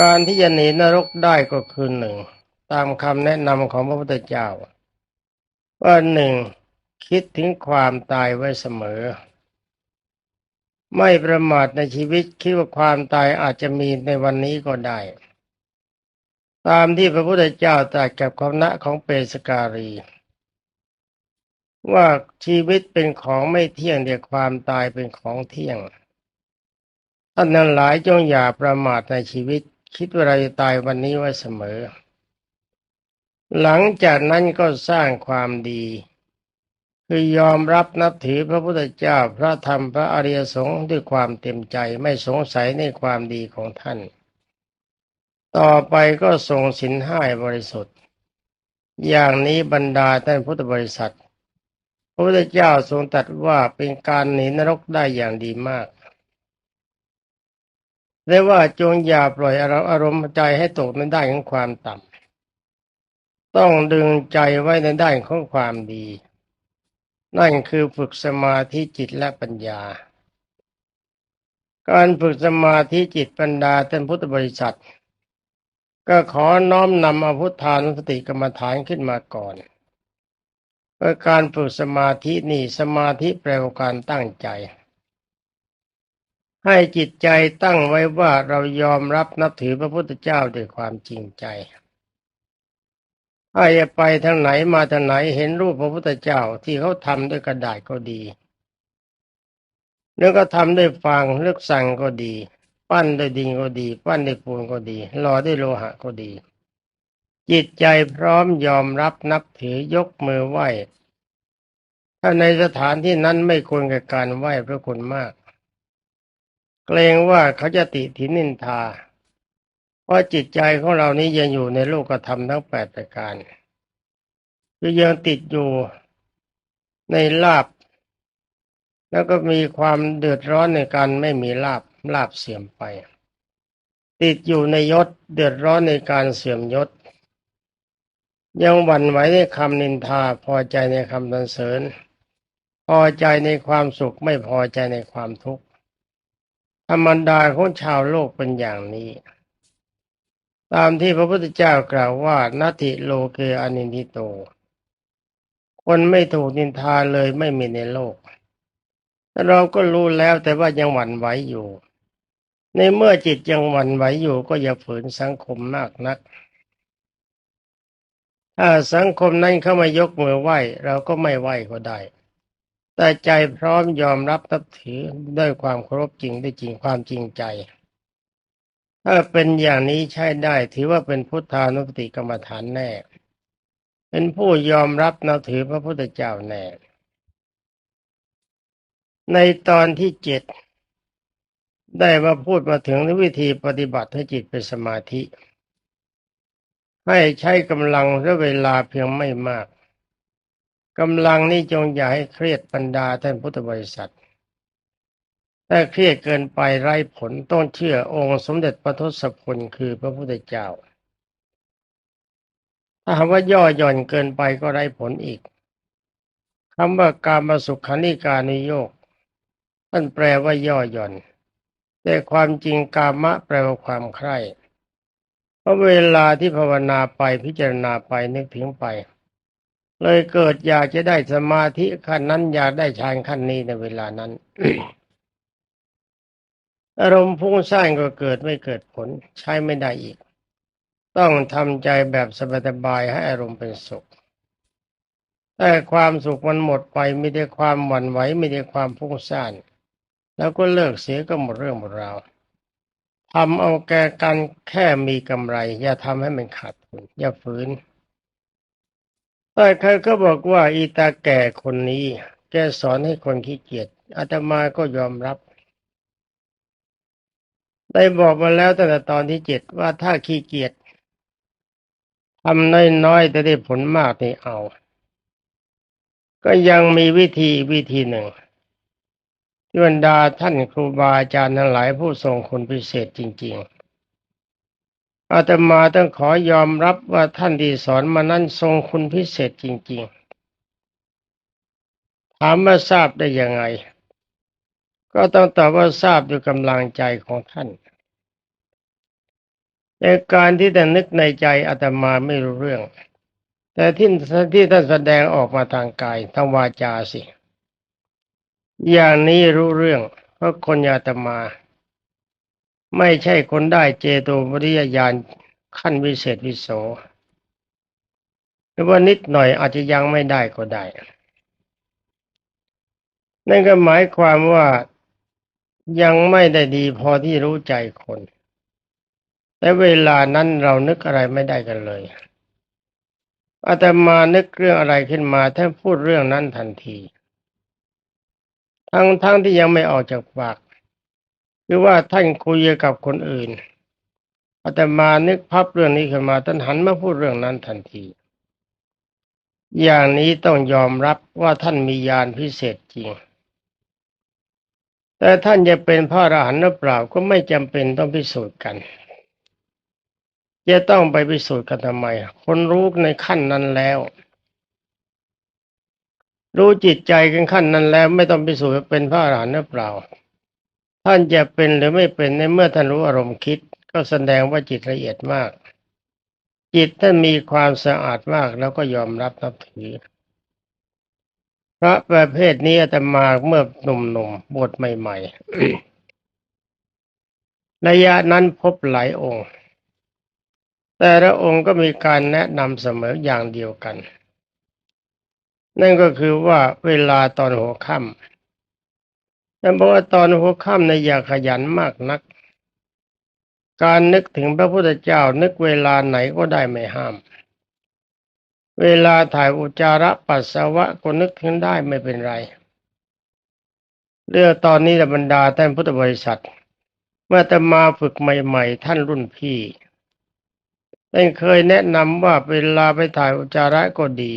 การที่จะหนีนรกได้ก็คือหนึ่งตามคำแนะนำของพระพุทธเจ้าว่าหนึ่งคิดถึงความตายไว้เสมอ ไม่ประมาทในชีวิตคิดว่าความตายอาจจะมีในวันนี้ก็ได้ ตามที่พระพุทธเจ้าตรัสกับคณะของเปสการีว่าชีวิตเป็นของไม่เที่ยงเดียความตายเป็นของเที่ยงท่านนั้นหลายจงอย่าประมาทในชีวิต คิดว่าเราจะตายวันนี้ไว้เสมอ หลังจากนั้นก็สร้างความดี คือยอมรับนับถือพระพุทธเจ้าพระธรรมพระอริยสงฆ์ด้วยความเต็มใจไม่สงสัยในความดีของท่าน ต่อไปก็ทรงสินห้าบริสุทธิ์ อย่างนี้บรรดาท่านพุทธบริษัทพระพุทธเจ้าทรงตรัสว่าเป็นการหนีนรกได้อย่างดีมาก และว่าจงอย่าปล่อยอารมณ์ใจให้ตกในด้านของความต่ำต้องดึงใจไว้ในด้านของความดี นั่นคือฝึกสมาธิจิตและปัญญา การฝึกสมาธิจิตปัญญาท่านพุทธบริษัท ก็ขอน้อมนำอาพุทธานุสติกรรมฐานขึ้นมาก่อนเพื่อการฝึกสมาธินี่สมาธิแปลว่าการตั้งใจ ให้จิตใจตั้งไว้ว่าเรายอมรับนับถือพระพุทธเจ้าด้วยความจริงใจถ้าจะไปทางไหนมาทางไหนเห็นรูปพระพุทธเจ้าที่เขาทำด้วยกระดาษก็ดีแล้วก็ทำด้วยฟางเลือกสั่งก็ดี ปั้นด้วยดินก็ดี ปั้นด้วยปูนก็ดีหล่อด้วยโลหะก็ดี จิตใจพร้อมยอมรับนับถือยกมือไหว้ถ้าในสถานที่นั้นไม่ควรกับการไหว้พระคุณมาก เกรงว่าเขาจะติถินินทา เพราะจิตใจของเรานี้ยังอยู่ในโลกธรรมทั้งแปดประการคือยังติดอยู่ในลาบ แล้วก็มีความเดือดร้อนในการไม่มีลาบลาบเสื่อมไป ติดอยู่ในยศเดือดร้อนในการเสื่อมยศ ยังหวั่นไหวในคำนินทาพอใจในคำสรรเสริญ พอใจในความสุขไม่พอใจในความทุกข์ ธรรมดาของชาวโลกเป็นอย่างนี้ ตามที่พระพุทธเจ้ากล่าวว่านาทิโลเกอนินทิโต คนไม่ถูกนินทาเลยไม่มีในโลกแต่เราก็รู้แล้วแต่ว่ายังหวั่นไหวอยู่ ในเมื่อจิตยังหวั่นไหวอยู่ก็อย่าฝืนสังคมมากนัก ถ้าสังคมนั้นเข้ามายกมือไหว้ เราก็ไม่ไหว้ก็ได้ แต่ใจพร้อมยอมรับนับถือด้วยความเคารพจริงได้จริงความจริงใจ ถ้าเป็นอย่างนี้ใช้ได้ ถือว่าเป็นพุทธานุสติกรรมฐานแน่ เป็นผู้ยอมรับนับถือพระพุทธเจ้าแน่ ในตอนที่เจ็ดได้มาพูดมาถึงวิธีปฏิบัติให้จิตเป็นสมาธิ ให้ใช้กำลังและเวลาเพียงไม่มาก กำลังนี้จงอย่าให้เครียดบรรดาท่านพุทธบริษัท ถ้าเครียดเกินไปไร้ผลต้องเชื่อองค์สมเด็จพระทศพลคือพระพุทธเจ้า ถ้าหากว่าย่อหย่อนเกินไปก็ไร้ผลอีกคำว่าการมาสุขานิการนิโยกท่านแปลว่าย่อหย่อน แต่ความจริงกามะแปลว่าความใคร่เพราะเวลาที่ภาวนาไปพิจารณาไปนึกถึงไป เลยเกิดอยากจะได้สมาธิขั้นนั้นอยากได้ฌานขั้นนี้ในเวลานั้นอารมณ์พุ่งสร้างก็เกิดไม่เกิดผลใช้ไม่ได้อีก ต้องทำใจแบบสบายๆให้อารมณ์เป็นสุข แต่ความสุขมันหมดไปไม่ได้ความหวั่นไหวไม่ได้ความพุ่งสร้างแล้วก็เลิกเสียก็หมดเรื่องหมดราวทำเอาแก่กันแค่มีกำไร อย่าทำให้มันขาดทุนอย่าฝืน แต่ใครก็บอกว่าอีตาแก่คนนี้ แกสอนให้คนขี้เกียจอาตมาก็ยอมรับ ได้บอกมาแล้วตั้งแต่ตอนที่เจ็ดว่าถ้าขี้เกียจทำน้อยๆแต่ได้ผลมากนี่เอา ก็ยังมีวิธีวิธีหนึ่งที่บรรดาท่านครูบาอาจารย์ทั้งหลายผู้ทรงคุณพิเศษจริง ๆ อาตมาต้องขอยอมรับว่าท่านที่สอนมานั้นทรงคุณพิเศษจริง ๆ ถามว่าทราบได้ยังไง ก็ต้องตอบว่าทราบด้วยกำลังใจของท่าน ในการที่แต่นึกในใจอาตมาไม่รู้เรื่อง แต่ที่ที่ท่านแสดงออกมาทางกายทางวาจาสิ อย่างนี้รู้เรื่องเพราะคนยาตมา ไม่ใช่คนได้เจโตปริยญาณขั้นวิเศษวิโสหรือว่านิดหน่อยอาจจะยังไม่ได้ก็ได้ นั่นก็หมายความว่ายังไม่ได้ดีพอที่รู้ใจคน แต่เวลานั้นเรานึกอะไรไม่ได้กันเลยอาตมานึกเรื่องอะไรขึ้นมาท่านพูดเรื่องนั้นทันที ทั้งทั้งที่ยังไม่ออกจากปาก หรือว่าท่านคุยกับคนอื่นอาตมานึกพับเรื่องนี้ขึ้นมาท่านหันมาพูดเรื่องนั้นทันที อย่างนี้ต้องยอมรับว่าท่านมีญาณพิเศษจริง แต่ท่านจะเป็นพระอรหันต์หรือเปล่าก็ไม่จำเป็นต้องพิสูจน์กันจะต้องไปพิสูจน์กันทำไม คนรู้ในขั้นนั้นแล้ว รู้จิตใจกันขั้นนั้นแล้ว ไม่ต้องพิสูจน์เป็นพระอรหันต์หรือเปล่า ท่านจะเป็นหรือไม่เป็นในเมื่อท่านรู้อารมณ์คิด ก็แสดงว่าจิตละเอียดมาก จิตท่านมีความสะอาดมากแล้วก็ยอมรับนับถือพระประเภทนี้อาตมาเมื่อหนุ่มๆบวชใหม่ๆระยะนั้นพบหลายองค์ แต่ละองค์ก็มีการแนะนำเสมออย่างเดียวกัน นั่นก็คือว่าเวลาตอนหัวค่ำ แต่บอกว่าตอนหัวค่ำในอย่าขยันมากนัก การนึกถึงพระพุทธเจ้านึกเวลาไหนก็ได้ไม่ห้าม เวลาถ่ายอุจจาระปัสสาวะก็นึกถึงได้ไม่เป็นไร เรื่องตอนนี้บรรดาท่านพุทธบริษัท เมื่อจะมาฝึกใหม่ ๆ ท่านรุ่นพี่ท่านเคยแนะนำว่าเวลาไปถ่ายอุจจาระก็ดี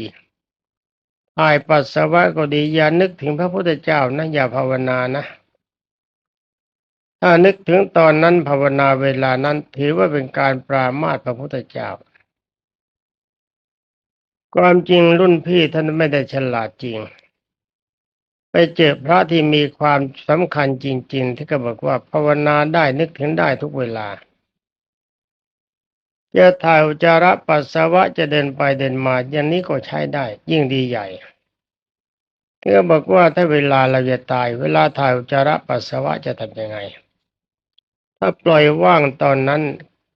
ถ่ายปัสสาวะก็ดีอย่านึกถึงพระพุทธเจ้านะอย่าภาวนานะ ถ้านึกถึงตอนนั้นภาวนาเวลานั้น ถือว่าเป็นการปรามาสพระพุทธเจ้า ความจริงรุ่นพี่ท่านไม่ได้ฉลาดจริง ไปเจอพระที่มีความสำคัญจริง ๆ ที่ก็บอกว่าภาวนาได้นึกถึงได้ทุกเวลา จะถ่ายอุจาระปัสสาวะจะเดินไปเดินมาอย่างนี้ก็ใช้ได้ ยิ่งดีใหญ่ก็บอกว่าถ้าเวลาเราจะตาย เวลาถ่ายอุจจาระปัสสาวะจะทำยังไง ถ้าปล่อยว่างตอนนั้น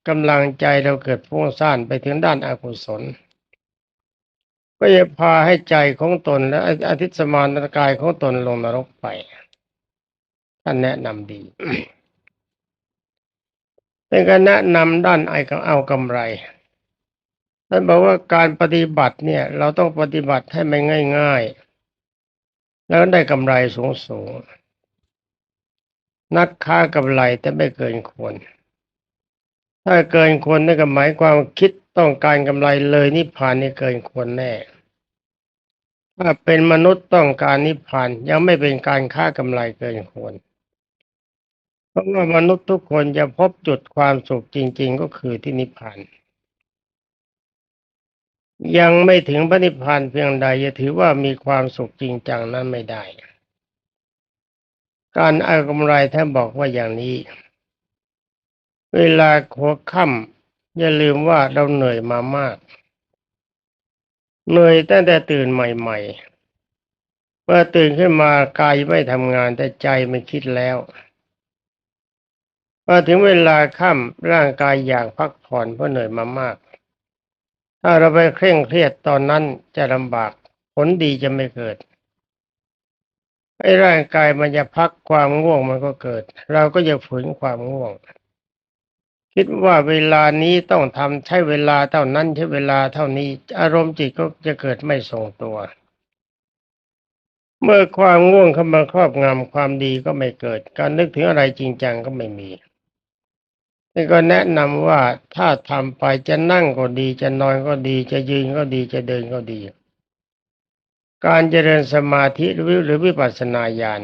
กำลังใจเราเกิดพุ่งซ่านไปถึงด้านอากุศล ก็จะพาให้ใจของตนและอาทิตย์สมานกายของตนลงนรกไปท่านแนะนำดี เป็นการแนะนำด้านไอ้เอากำไรท่านบอกว่าการปฏิบัติเนี่ย เราต้องปฏิบัติให้มันง่าย ๆ แล้วได้กำไรสูงสูงนักค้ากำไรแต่ไม่เกินควร ถ้าเกินควรนั่นก็หมายความคิดต้องการกำไรเลยนิพพานนี่เกินควรแน่ ถ้าเป็นมนุษย์ต้องการนิพพานยังไม่เป็นการค้ากำไรเกินควร เพราะว่ามนุษย์ทุกคนจะพบจุดความสุขจริง ๆ ก็คือที่นิพพานยังไม่ถึงพระนิพพานเพียงใดจะถือว่ามีความสุขจริงจังนั้นไม่ได้ การเอากำไรท่านบอกว่าอย่างนี้ เวลาหัวค่ำอย่าลืมว่าเราเหนื่อยมามาก เหนื่อยตั้งแต่ตื่นใหม่ๆเมื่อตื่นขึ้นมากายไม่ทำงานแต่ใจไม่คิดแล้ว พอถึงเวลาค่ำร่างกายอยากพักผ่อนเพราะเหนื่อยมามาก ถ้าเราไปเคร่งเครียดตอนนั้นจะลำบาก ผลดีจะไม่เกิดไอ้ร่างกายมันจะพักความง่วงมันก็เกิด เราก็จะฝืนความง่วง คิดว่าเวลานี้ต้องทำใช้เวลาเท่านั้นใช้เวลาเท่านี้ อารมณ์จิตก็จะเกิดไม่ทรงตัว เมื่อความง่วงเข้ามาครอบงำความดีก็ไม่เกิด การนึกถึงอะไรจริงจังก็ไม่มี นี่ก็แนะนำว่าถ้าทำไปจะนั่งก็ดี จะนอนก็ดี จะยืนก็ดีจะเดินก็ดี การเจริญสมาธิหรือวิปัสสนาญาณ